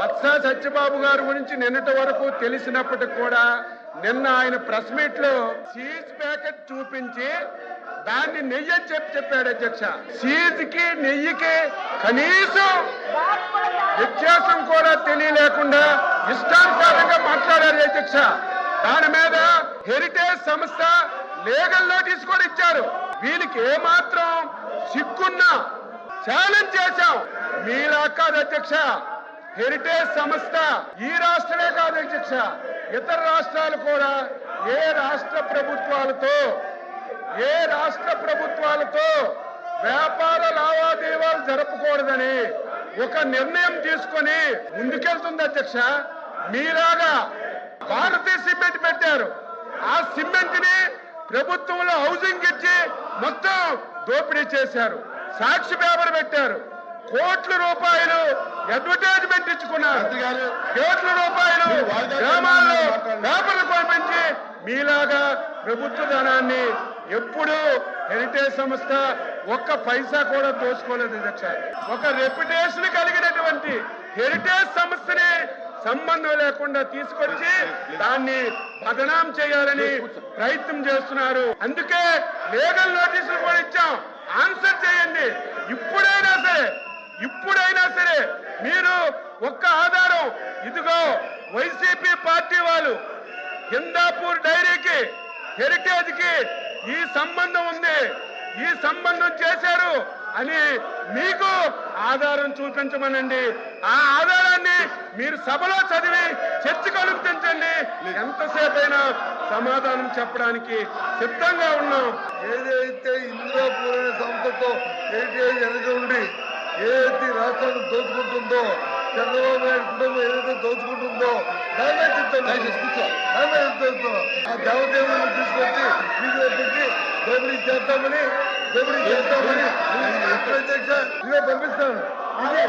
వత్స సత్యబాబు గారి గురించి నిన్నటి వరకు తెలిసినప్పటికి కూడా నిన్న ఆయన ప్రెస్ మీట్లో సీజ్ ప్యాకెట్ చూపించి దాన్ని నెయ్యి అని చెప్పి చెప్పాడు అధ్యక్ష. సీజ్కి నెయ్యికి కనీసం వ్యత్యాసం కూడా తెలియలేకుండా ఇష్టానుసారంగా మాట్లాడారు అధ్యక్ష. దాని మీద హెరిటేజ్ సంస్థ లీగల్ నోటీస్ కూడా ఇచ్చారు. వీళ్ళకి ఏమాత్రం సిక్కున్నా ఛాలెంజ్ చేశాం. మీలా కాదు అధ్యక్ష. హెరిటేజ్ సంస్థ ఈ రాష్ట్రమే కాదు అధ్యక్ష. ఇతర రాష్ట్రాలు కూడా ఏ రాష్ట్ర ప్రభుత్వాలతో ఏ రాష్ట్ర ప్రభుత్వాలతో వ్యాపార లావాదేవీలు జరపకూడదని ఒక నిర్ణయం తీసుకొని ముందుకెళ్తుంది అధ్యక్ష. మీలాగా భారతీయ సిమెంట్ పెట్టారు. ఆ సిమెంట్ని ప్రభుత్వంలో హౌసింగ్ ఇచ్చి మొత్తం దోపిడీ చేశారు. సాక్షి పేపర్ పెట్టారు. కోట్ల రూపాయలు అడ్వర్టైజ్మెంట్ ఇచ్చుకున్నారు. కోట్ల రూపాయలు గ్రామాల్లో పేపర్లు పంపించి మీలాగా ప్రభుత్వ ధనాన్ని ఎప్పుడు హెరిటేజ్ సంస్థ ఒక్క పైసా కూడా దోచుకోలేదు అధ్యక్ష. ఒక రెప్యుటేషన్ కలిగినటువంటి హెరిటేజ్ సంస్థని సంబంధం లేకుండా తీసుకొచ్చి దాన్ని బదనాం చేయాలని ప్రయత్నం చేస్తున్నారు. అందుకే లీగల్ నోటీసులు కూడా ఇచ్చాం. ఆన్సర్ చేయండి ఇప్పుడైనా సరే ఇప్పుడైనా సరే మీరు ఒక్క ఆధారం ఇదిగో వైసీపీ పార్టీ వాళ్ళు హిందాపూర్ డైరీకి హెరిటేజ్కి ఈ సంబంధం ఉంది. ఈ సంబంధం చేశారు అని మీకు ఆధారం చూపించమనండి. ఆ ఆధారాన్ని మీరు సభలో చదివి చర్చకు అనుమతించండి. ఎంతసేపైనా సమాధానం చెప్పడానికి సిద్ధంగా ఉన్నాం. ఏదైతే ఇందిరాపూర్ అనే సంస్థతో హెరిటేజ్ వెనక ఉండి ఏదైతే రాష్ట్రాన్ని దోచుకుంటుందో చంద్రబాబు నాయుడు కుటుంబం ఏదైతే దోచుకుంటుందో దాన్నే చిత్తం దాన్నే చిత్తం ఆ దేవదేవులను తీసుకొచ్చి వీధిలో పెట్టి దోపిడీ చేస్తామని దోపిడీ చేస్తామని ఎక్కడ అధ్యక్ష ఇదే పంపిస్తాను. ఇదే